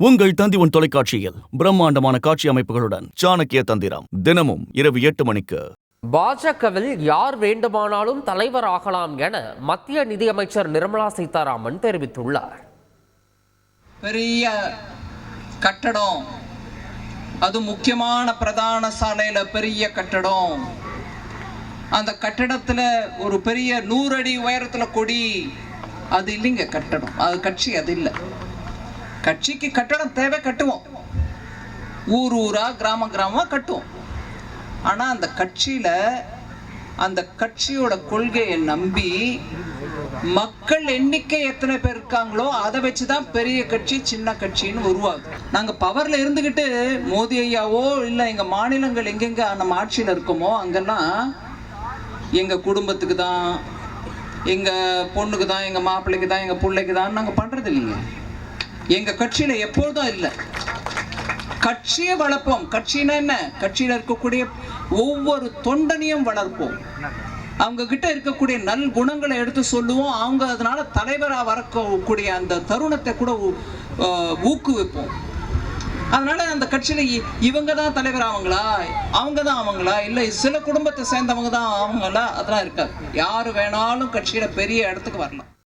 உங்கள் தந்திவன் தொலைக்காட்சியில் பிரம்மாண்டமான காட்சி அமைப்புகளுடன் சாணக்கிய தந்திரம் தினமும் இரவு எட்டு மணிக்கு. பாஜகவில் யார் வேண்டுமானாலும் தலைவராகலாம் என மத்திய நிதியமைச்சர் நிர்மலா சீதாராமன் தெரிவித்துள்ளார். பெரிய கட்டடம். அது முக்கியமான பிரதான சாலையில பெரிய கட்டடம். அந்த கட்டடத்துல ஒரு பெரிய நூறு அடி உயரத்துல கொடி. அது இல்லைங்க கட்டடம். அது கட்சி அது இல்லை. கட்சிக்கு கட்டணம் தேவை கட்டுவோம். ஊர் ஊரா கிராம கிராமமா கட்டுவோம். ஆனா அந்த கட்சியில அந்த கட்சியோட கொள்கையை நம்பி மக்கள் எண்ணிக்கை எத்தனை பேர் இருக்காங்களோ அதை வச்சுதான் பெரிய கட்சி சின்ன கட்சின்னு உருவாகுது. நாங்க பவர்ல இருந்துகிட்டு மோதி ஐயாவோ இல்ல எங்க மாநிலங்கள் எங்கெங்க நம்ம ஆட்சியில் இருக்கோமோ அங்கெல்லாம் எங்க குடும்பத்துக்கு தான் எங்க பொண்ணுக்கு தான் எங்க மாப்பிள்ளைக்கு தான் எங்க பிள்ளைக்கு தான் நாங்க பண்றது இல்லைங்க. எங்க கட்சியில எப்பொழுதும் இல்லை. கட்சியை வளர்ப்போம். கட்சினா என்ன? கட்சியில இருக்கக்கூடிய ஒவ்வொரு தொண்டனையும் வளர்ப்போம். அவங்க கிட்ட இருக்கக்கூடிய நல் குணங்களை எடுத்து சொல்லுவோம். அவங்க அதனால தலைவராக வரக்கூடிய அந்த தருணத்தை கூட ஊக்குவிப்போம். அதனால அந்த கட்சியில இ- இவங்க தான் தலைவர் ஆவாங்களா அவங்க தான் ஆவாங்களா இல்லை சில குடும்பத்தை சேர்ந்தவங்க தான் ஆவாங்களா அதெல்லாம் இருக்காது. யார் வேணாலும் கட்சியில பெரிய இடத்துக்கு வரலாம்.